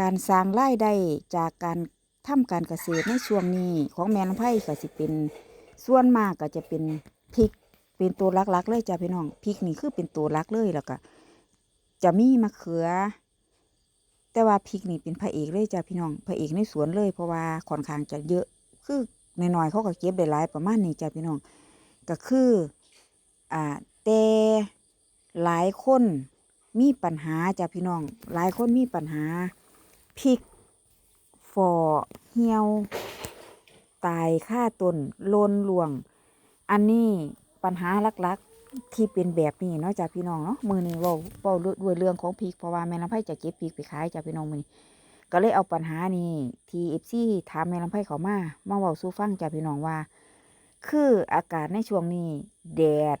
การสร้างรายได้จากการทำการเกษตรในช่วงนี้ของแม่ลำไผ่ก็สิเป็นส่วนมากก็จะเป็นพริกเป็นตัวหลักๆเลยจ้ะพี่น้องพริกนี่คือเป็นตัวหลักเลยแล้วก็จะมีมะเขือ แต่ว่าพริกนี่เป็นพระเอกเลยจ้ะพี่น้องพระเอกในสวนเลยเพราะว่าค่อนข้างจะเยอะคือในน้อยเขาก็เก็บได้หลายประมาณนี้จ้ะพี่น้องก็คืออ่าแต่หลายคนมีปัญหาจ้ะพี่น้องหลายคนมีปัญหา พริกฟอเหี่ยว ตายค่าต้นโลนหลวง อันนี้ปัญหาหลักๆ ที่เป็นแบบนี้เนาะจ้ะพี่น้องเนาะมือนี้ว่าเว้าด้วยเรื่องของพริกเพราะว่าแม่ลำไผ่จะเก็บพริกไปขายจ้ะพี่น้องมือนี้ก็เลยเอาปัญหานี้ที่เอฟซีถามแม่ลำไผ่เขามามาเว้าสู่ฟังจ้ะพี่น้องว่า คืออากาศในช่วงนี้แดด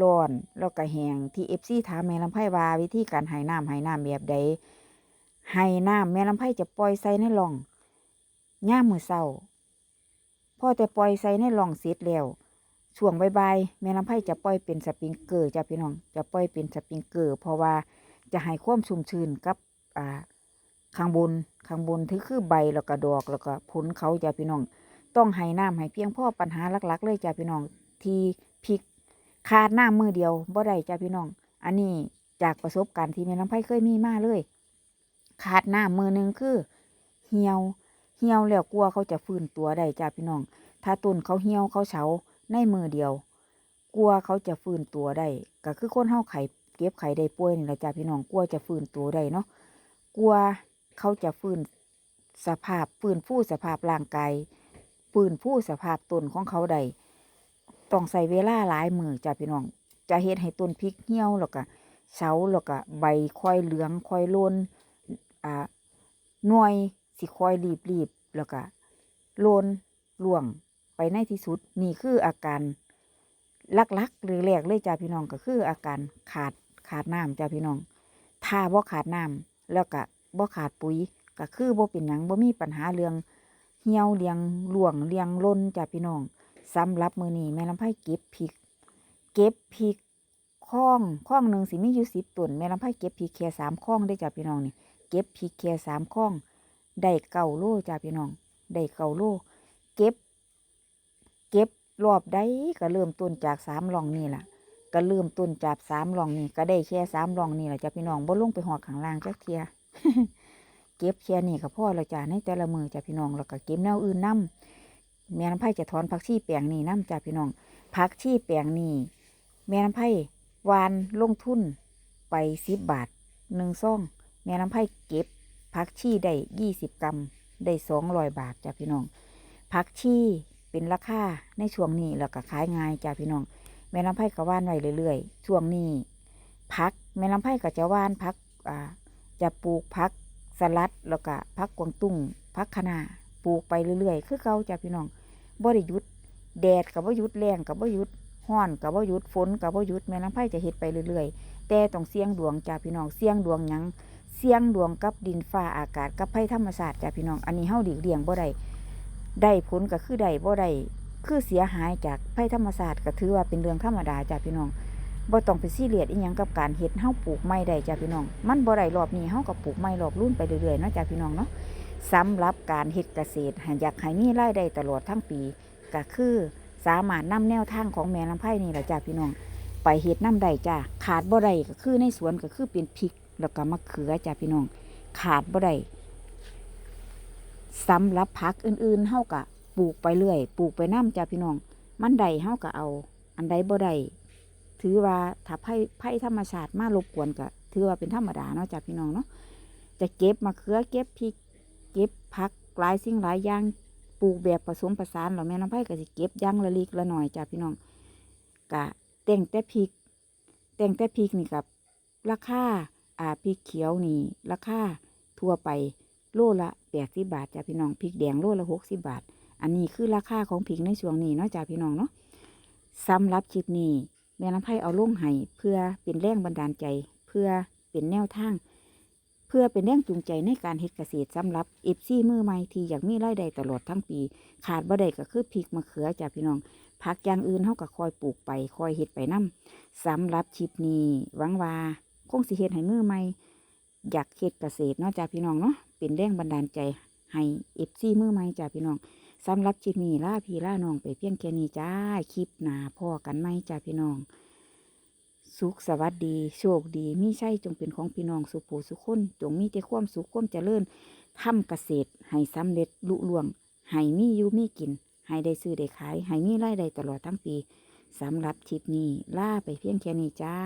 ร้อนแล้วก็แหงที่เอฟซีถามแม่ลำไผ่ว่าวิธีการให้น้ำให้น้ำแบบใด ให้น้ำแม่ลำไผ่จะปล่อยใส่ในร่องย่ามมือเศร้าพ่อแต่ปล่อยใส่ในร่องเสร็จแล้วช่วงบายๆแม่ลำไผ่จะปล่อยเป็นสปริงเกอร์จ้ะพี่น้องจะปล่อยเป็นสปริงเกอร์เพราะว่าจะให้ความชุ่มชื้นกับอ่าข้างบนข้างบนที่คือใบแล้วก็ดอกแล้วก็ผลเขาจ้ะพี่น้อง ต้องให้น้ำให้เพียงพอปัญหาหลักๆ เลยจ้ะพี่น้องที่พริกขาดน้ำมือเดียวบ่ได้จ้ะพี่น้อง อันนี้จากประสบการณ์ที่แม่น้ำไผ่เคยมีมาเลย ขาดน้ำมือหนึ่งคือ เหี่ยว เหี่ยวแล้วกลัวเขาจะฟื้นตัวได้จ้ะพี่น้อง ถ้าต้นเขาเหี่ยวเขาเฉาในมือเดียว กลัวเขาจะฟื้นตัวได้ ก็คือคนเฮาไข่เก็บไข่ได้ป่วยนี่แหละจ้ะพี่น้อง กลัวจะฟื้นตัวได้เนาะ กลัวเขาจะฟื้นสภาพฟื้นฟูสภาพร่างกายฟื้นฟูสภาพต้นของเขาได้ ต้องใส่เวลาหลายมือจ้ะพี่น้อง จะเฮ็ดให้ต้นพริกเหี่ยวแล้วก็เฉาแล้วก็ใบค่อยเหลืองค่อยโลน อ่าหน่วยสิคอยรีบรีบแล้วก็โลนล่วงไปในที่สุด นี่คืออาการลักๆหรือแรกเลยจ้ะพี่น้องก็คืออาการขาดขาดน้ำจ้ะพี่น้อง ถ้าบ่ขาดน้ำแล้วก็บ่ขาดปุ๋ยก็คือบ่เป็นหยังบ่มีปัญหาเรื่องเหี่ยวเลียงหลวงเลียงล้นจ้ะพี่น้องสำหรับมือนี้แม่ลำไผ่เก็บพริก เก็บพริกข้องข้องหนึ่งสิมีอยู่สิบต้นแม่ลำไผ่เก็บพริกแค่สามข้องได้จ้ะพี่น้องนี่ เก็บพริกแค่สามข้องได้เก้าโลจ้ะพี่น้องได้เก้าโลเก็บ เก็บรอบใดก็เริ่มต้นจากสามหลองนี่แหละก็เริ่มต้นจากสามหลองนี่ก็ได้แค่สามหลองนี่แหละจ้ะพี่น้องบ่ลงไปหอดข้างล่างจักเทียเก็บแค่นี้ก็พอแล้วจ้ะในแต่ละมือจ้ะพี่น้องแล้วก็เก็บแนวอื่นนํแม่น้ำไผ่จะถอนผักชีแปลงนี่นํจ้ะพี่น้องผักชีแปลงนี่แม่น้ำไผ่วานลงทุนไปสิบบาทหนึ่งซอง แม่น้ำไผ่เก็บผักชีได้ยี่สิบกรัมได้สองร้อยบาทจ้ะพี่น้องผักชีเป็นราคาในช่วงนี้แล้วก็ขายง่ายจ้ะพี่น้อง แม่ลำไผ่ก็ว่านไว้เรื่อยๆ ช่วงนี้พักแม่ลำไผ่ก็จะว่านพักอ่าจะปลูกพักสลัดแล้วก็พักกวางตุ้งพักคะนาปลูกไปเรื่อยๆ คือเก่าจ้ะพี่น้องบ่ได้หยุดแดดกับบ่หยุดแรงกับบ่หยุดห้อนกับบ่หยุดฝนกับบ่หยุดแม่ลำไผ่จะเฮ็ดไปเรื่อยๆ แต่ต้องเสี่ยงดวงจ้ะพี่น้องเสี่ยงดวงยัง เสี่ยงดวงกับดินฟ้าอากาศกับภัยธรรมชาสติจ้ะพี่น้อง อันนี้เฮาดีเลี่ยงบ่ได้ได้ผลก็คือได้บ่ได้คือเสียหายจากภัยธรรมศาสตร์ก็ถือว่าเป็นเรื่องธรรมดาจ้ะพี่น้องบ่ต้องไปซีเรียสอีหยังกับการเฮ็ดเฮาปลูกไม้ได้จ้ะพี่น้อง มันบ่ได้รอบนี้เฮาก็ปลูกไม้รอบรุ่นไปเรื่อยๆเนาะจ้ะพี่น้องเนาะสำหรับการเฮ็ดเกษตรหากอยากให้มีรายได้ตลอดทั้งปีก็คือสามารถนำแนวทางของแม่ลำไผ่นี่แหละจ้ะพี่น้อง ไปเฮ็ดน้ำได้จ้ะขาดบ่ได้ก็คือในสวนก็คือเป็นพริก แล้วก็มะเขือจ้ะพี่น้อง ขาดบ่ได้สำหรับผักอื่นๆเฮาก็ปลูกไปเรื่อย ปลูกไปน้ำจ้ะพี่น้อง มันใดเฮาก็เอา อันใดบ่ได้ถือว่าถ้าไผ่ไผ่ธรรมชาติมารบกวนก็ถือว่าเป็นธรรมดาเนาะจ้ะพี่น้องเนาะจะเก็บมะเขือเก็บพริกเก็บผักหลายสิ่งหลายอย่างปลูกแบบผสมผสานแล้วแม่น้ำไผ่ก็สิเก็บอยังละลิกละหน่อยจ้ะพี่น้องกะแต่งแต่พริกแต่งแต่พริกนี่กับราคา อ่าพริกเขียวนี่ราคาทั่วไปโลละแปดสิบบาทจ้ะพี่น้องพริกแดงโลละหกสิบบาท อันนี้คือราคาของผิงในช่วงนี้เนาะจ้าพี่น้องเนาะสำหรับคลิปนี้แม่น้ำไผ่เอาลงให้เพื่อเป็นแรงบันดาลใจ เพื่อเป็นแนวทาง เพื่อเป็นแรงจูงใจในการเฮ็ดเกษตรสำหรับเอฟซีมือใหม่ที่อยากมีรายได้ตลอดทั้งปี ขาดบ่ได้ก็คือพริกมะเขือจ้าพี่น้องผักอย่างอื่นเฮาก็คอยปลูกไปคอยเฮ็ดไปนํสำหรับคลิปนี้หวังว่า คงสิเฮ็ดให้มือใหม่อยากเฮ็ดเกษตรเนาะจ้าพี่น้องเนาะเป็นแรงบันดาลใจให้เอฟซีมือใหม่จ้าพี่น้องสำหรับคลิปนี้ล่าพี่ล่าน้องไปเพียงแค่นี้จ้าคลิปหนาพ่อกันไหมจ้าพี่น้อง สุขสวัสดี โชคดีมีใช่จงเป็นของพี่น้องสุผูสุขคนจงมีแต่ความสุขความเจริญทำเกษตรให้สำเร็จลุล่วงให้มีอยู่มีกินให้ได้ซื้อได้ขายให้มีรายได้ตลอดทั้งปีสำหรับคลิปนี้ล่าไปเพียงแค่นี้จ้า